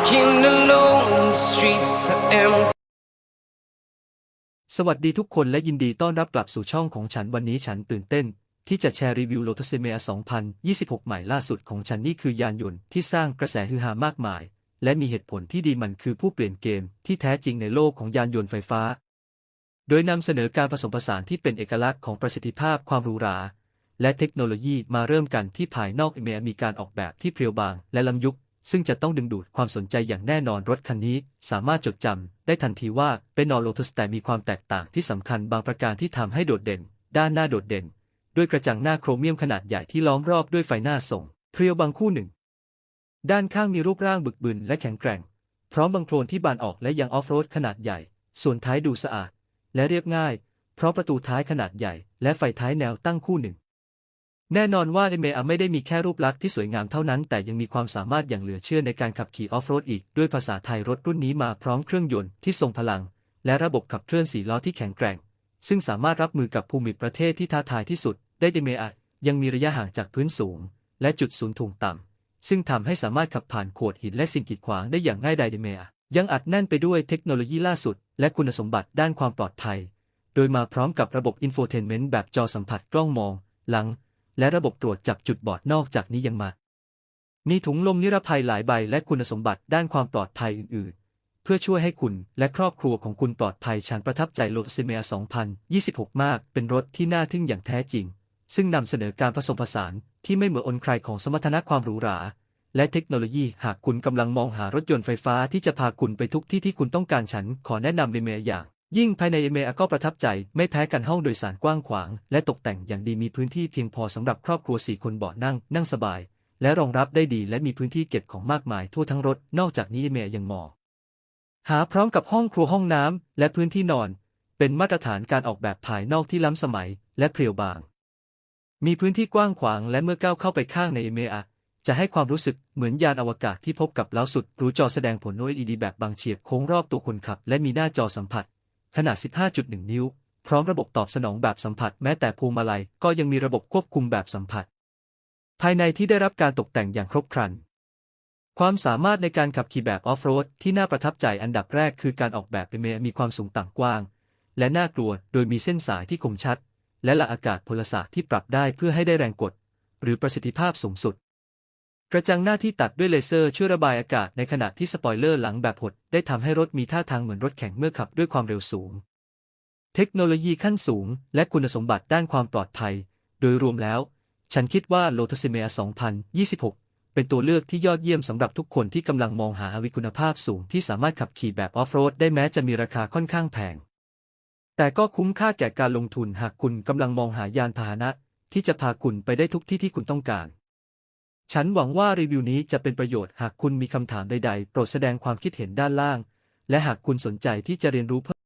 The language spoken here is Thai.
Running alone, the streets are empty. สวัสดีทุกคนและยินดีต้อนรับกลับสู่ช่องของฉันวันนี้ฉันตื่นเต้น ที่จะแชร์รีวิว Lotus Emea 2026 ใหม่ล่าสุดของฉันนี่คือยานยนต์ที่สร้างกระแสฮือฮามากมาย และมีเหตุผลที่ดีมันคือผู้เปลี่ยนเกมที่แท้จริงในโลกของยานยนต์ไฟฟ้า โดยนำเสนอการผสมผสานที่เป็นเอกลักษณ์ของประสิทธิภาพความหรูหราและเทคโนโลยีมาเริ่มกันที่ภายนอกเอเมียมีการออกแบบที่เพรียวบาง และล้ำยุค ซึ่งจะต้องดึงดูดความสนใจอย่างแน่นอนรถคันนี้ สามารถจดจำได้ทันทีว่าเป็นนอโลทัสแต่มีความแตกต่างที่สำคัญบางประการที่ทำให้โดดเด่น ด้านหน้าโดดเด่น ด้วยกระจังหน้าโครเมียมขนาดใหญ่ที่ล้อมรอบด้วยไฟหน้าส่งเพรียวบางคู่หนึ่ง ด้านข้างมีรูปร่างบึกบึนและแข็งแกร่ง พร้อมบังโคลนที่บานออกและยังออฟโรดขนาดใหญ่ ส่วนท้ายดูสะอาด และเรียบง่าย เพราะประตูท้ายขนาดใหญ่ และไฟท้ายแนวตั้งคู่หนึ่ง แน่นอนว่าเอเมอไม่ได้มีแค่รูปลักษณ์ที่สวยงามเท่านั้น แต่ยังมีความสามารถอย่างเหลือเชื่อในการขับขี่ออฟโรดอีก ด้วยภาษาไทยรถรุ่นนี้มาพร้อมเครื่องยนต์ที่ทรงพลัง และระบบขับเคลื่อนสี่ล้อที่แข็งแกร่ง ซึ่งสามารถรับมือกับภูมิประเทศที่ท้าทายที่สุด ได้เดเมอะยังมีระยะห่างจากพื้นสูง และจุดศูนย์ถ่วงต่ำซึ่งทำให้สามารถขับผ่านโขดหินและสิ่งกีดขวางได้อย่างง่ายดายเดเมอะยังอัดแน่นไปด้วยเทคโนโลยีล่าสุด และคุณสมบัติด้านความปลอดภัย โดยมาพร้อมกับระบบอินโฟเทนเมนต์แบบจอสัมผัสกล้องมอง หลัง และระบบตรวจจับจุดบอดนอกจากนี้ยังมา มีถุงลมนิรภัยหลายใบและคุณสมบัติด้านความปลอดภัยอื่น ๆ เพื่อช่วยให้คุณและครอบครัวของคุณปลอดภัยฉันประทับใจโลซิเมีย2026 มาก เป็นรถที่น่าทึ่งอย่างแท้จริง ซึ่งนำเสนอการผสมผสานที่ไม่เหมือนอนใครของสมรรถนะความหรูหราและเทคโนโลยีหากคุณกำลังมองหารถยนต์ไฟฟ้าที่จะพาคุณไปทุกที่ที่คุณต้องการฉันขอแนะนำเอเมียอย่าง ยิ่งภายในเอเมก็ประทับใจไม่แพ้กันห้องโดยสารกว้างขวาง และตกแต่งอย่างดีมีพื้นที่เพียงพอสำหรับครอบครัวสี่คนเบาะนั่ง นั่งสบาย และรองรับได้ดีและมีพื้นที่เก็บของมากมายทั่วทั้งรถ นอกจากนี้เอเมยังเหมาะหาพร้อมกับห้องครัวห้องน้ำและพื้นที่นอน เป็นมาตรฐานการออกแบบภายนอกที่ล้ำสมัย และเพรียวบาง มีพื้นที่กว้างขวางและเมื่อก้าวเข้าไปข้างในเอเมอะจะให้ความรู้สึกเหมือนยานอวกาศที่พบกับเล้าสุดหรู้จอแสดงผล OLED แบบบางเฉียบโค้งรอบตัวคนขับ และมีหน้าจอสัมผัส ขนาด 15.1 นิ้ว พร้อมระบบตอบสนองแบบสัมผัส แม้แต่พวงมาลัยก็ยังมีระบบควบคุมแบบสัมผัส ภายในที่ได้รับการตกแต่งอย่างครบครัน ความสามารถในการขับขี่แบบออฟโรดที่น่าประทับใจอันดับแรกคือการออกแบบเป็นเมมีความสูงต่ำกว้าง และน่ากลัวโดยมีเส้นสายที่คมชัด และหลักอากาศพลศาสตร์ที่ปรับได้เพื่อให้ได้แรงกด หรือประสิทธิภาพสูงสุด กระจังหน้าที่ตัดด้วยเลเซอร์ช่วยระบายอากาศในขณะที่สปอยเลอร์หลังแบบหดได้ทำให้รถมีท่าทางเหมือนรถแข่งเมื่อขับด้วยความเร็วสูง เทคโนโลยีขั้นสูง และคุณสมบัติด้านความปลอดภัย โดยรวมแล้ว ฉันคิดว่า Lotus Emea 2026 เป็นตัวเลือกที่ยอดเยี่ยมสำหรับทุกคนที่กำลังมองหาอาวิคุณภาพสูงที่สามารถขับขี่แบบออฟโรดได้แม้จะมีราคาค่อนข้างแพง แต่ก็คุ้มค่าแก่การลงทุนหากคุณกำลังมองหายานพาหนะ ที่จะพาคุณไปได้ทุกที่ที่คุณต้องการ ฉันหวังว่ารีวิวนี้จะเป็นประโยชน์หากคุณมีคำถามใดๆ โปรดแสดงความคิดเห็นด้านล่าง และหากคุณสนใจที่จะเรียนรู้เพิ่ม